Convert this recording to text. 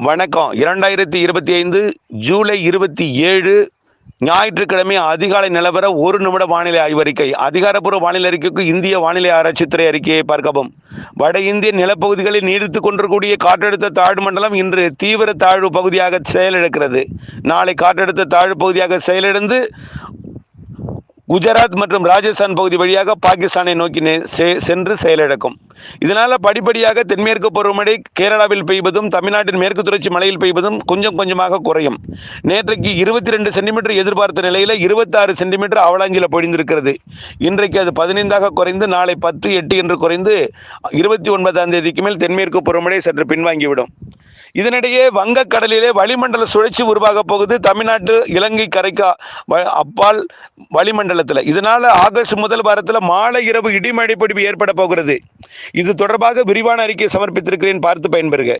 வணக்கம். இரண்டாயிரத்தி இருபத்தி ஐந்து ஜூலை இருபத்தி ஏழு ஞாயிற்றுக்கிழமை அதிகாலை நிலவர ஒரு நிமிட வானிலை ஆய்வறிக்கை. அதிகாரப்பூர்வ வானிலை அறிக்கைக்கு இந்திய வானிலை ஆராய்ச்சித்துறை அறிக்கையை பார்க்கவும். வட இந்திய நிலப்பகுதிகளில் நீடித்துக் கொண்டிருக்கூடிய காற்றழுத்த தாழ்வு மண்டலம் இன்று தீவிர தாழ்வு பகுதியாக செயலிழக்கிறது. நாளை காற்றழுத்த தாழ்வு பகுதியாக செயலிழந்து குஜராத் மற்றும் ராஜஸ்தான் பகுதி வழியாக பாகிஸ்தானை நோக்கி செ- சென்று செயலிழக்கும். இதனால படிப்படியாக தென்மேற்கு பருவமழை கேரளாவில் பெய்வதும் தமிழ்நாட்டின் மேற்கு தொடர்ச்சி மலையில் பெய்வதும் கொஞ்சம் கொஞ்சமாக குறையும். நேற்றைக்கு இருபத்தி ரெண்டு சென்டிமீட்டர் எதிர்பார்த்த நிலையில் இருபத்தாறு சென்டிமீட்டர் அவலாஞ்சில பொழிந்திருக்கிறது. இன்றைக்கு அது பதினைந்தாக குறைந்து நாளை பத்து எட்டு என்று குறைந்து இருபத்தி ஒன்பதாம் தேதிக்கு மேல் தென்மேற்கு பருவமழை சற்று பின்வாங்கிவிடும். இதனிடையே வங்கக்கடலிலே வளிமண்டல சுழற்சி உருவாக போகுது. தமிழ்நாட்டு இலங்கை கரைக்கு வ- அப்பால் வளிமண்டலத்தில். இதனால ஆகஸ்ட் முதல் வாரத்தில் மாலை இரவு இடிமழை பொழிவு ஏற்பட போகிறது. இது தொடர்பாக விரிவான அறிக்கை சமர்ப்பித்திருக்கிறேன். பார்த்து பயன்பெறுக.